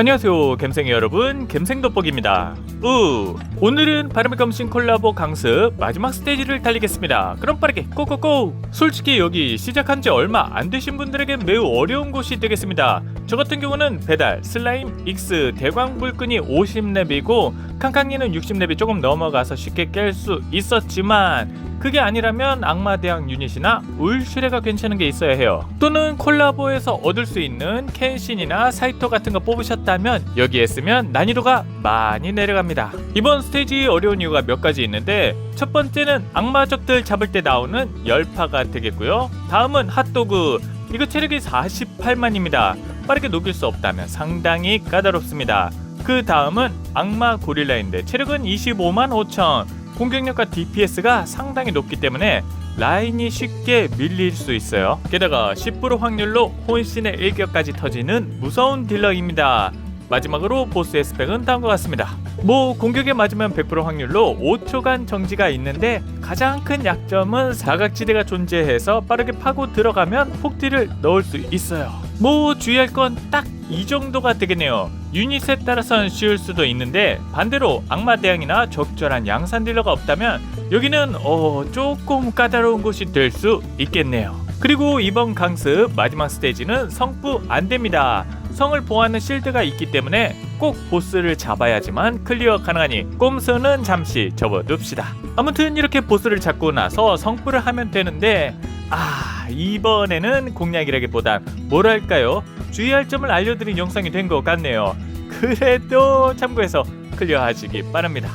안녕하세요 갬생이 여러분. 갬생돋보기입니다. 우 오늘은 바람의 검신 콜라보 강습 마지막 스테이지를 달리겠습니다. 그럼 빠르게 고고고! 솔직히 여기 시작한 지 얼마 안 되신 분들에겐 매우 어려운 곳이 되겠습니다. 저 같은 경우는 배달 슬라임 익스 대광 불끈이 50렙이고 칸칸이는 60렙이 조금 넘어가서 쉽게 깰 수 있었지만 그게 아니라면 악마대왕 유닛이나 울슈레가 괜찮은 게 있어야 해요. 또는 콜라보에서 얻을 수 있는 켄신이나 사이토 같은 거 뽑으셨다면 여기에 쓰면 난이도가 많이 내려갑니다. 이번 스테이지 어려운 이유가 몇 가지 있는데 첫 번째는 악마적들 잡을 때 나오는 열파가 되겠고요. 다음은 핫도그 이거 체력이 48만입니다. 빠르게 녹일 수 없다면 상당히 까다롭습니다. 그 다음은 악마 고릴라인데 체력은 25만 5천 공격력과 DPS가 상당히 높기 때문에 라인이 쉽게 밀릴 수 있어요. 게다가 10% 확률로 혼신의 일격까지 터지는 무서운 딜러입니다. 마지막으로 보스의 스펙은 다음과 같습니다. 뭐 공격에 맞으면 100% 확률로 5초간 정지가 있는데 가장 큰 약점은 사각지대가 존재해서 빠르게 파고 들어가면 폭딜을 넣을 수 있어요. 뭐 주의할 건 딱 이 정도가 되겠네요. 유닛에 따라서는 쉬울 수도 있는데 반대로 악마 대왕이나 적절한 양산 딜러가 없다면 여기는 어 조금 까다로운 곳이 될 수 있겠네요. 그리고 이번 강습 마지막 스테이지는 성부 안 됩니다. 성을 보호하는 실드가 있기 때문에 꼭 보스를 잡아야지만 클리어 가능하니 꼼수는 잠시 접어둡시다. 아무튼 이렇게 보스를 잡고 나서 성부를 하면 되는데 아 이번에는 공략이라기보단 뭐랄까요 주의할 점을 알려드린 영상이 된 것 같네요. 그래도 참고해서 클리어하시기 바랍니다.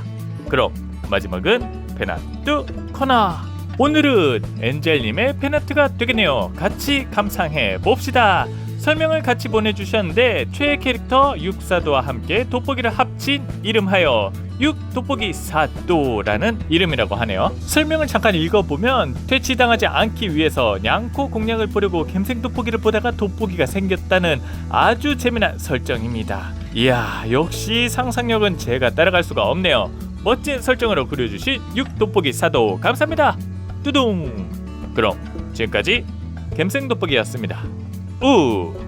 그럼 마지막은 페나트 코너. 오늘은 엔젤님의 페나트가 되겠네요. 같이 감상해 봅시다. 설명을 같이 보내주셨는데 최애 캐릭터 육사도와 함께 돋보기를 합친 이름하여 육 돋보기 사도라는 이름이라고 하네요. 설명을 잠깐 읽어보면 퇴치당하지 않기 위해서 냥코 공략을 보려고 갬생 돋보기를 보다가 돋보기가 생겼다는 아주 재미난 설정입니다. 이야 역시 상상력은 제가 따라갈 수가 없네요. 멋진 설정으로 그려주신 육 돋보기 사도 감사합니다. 뚜둥. 그럼 지금까지 갬생 돋보기였습니다. 우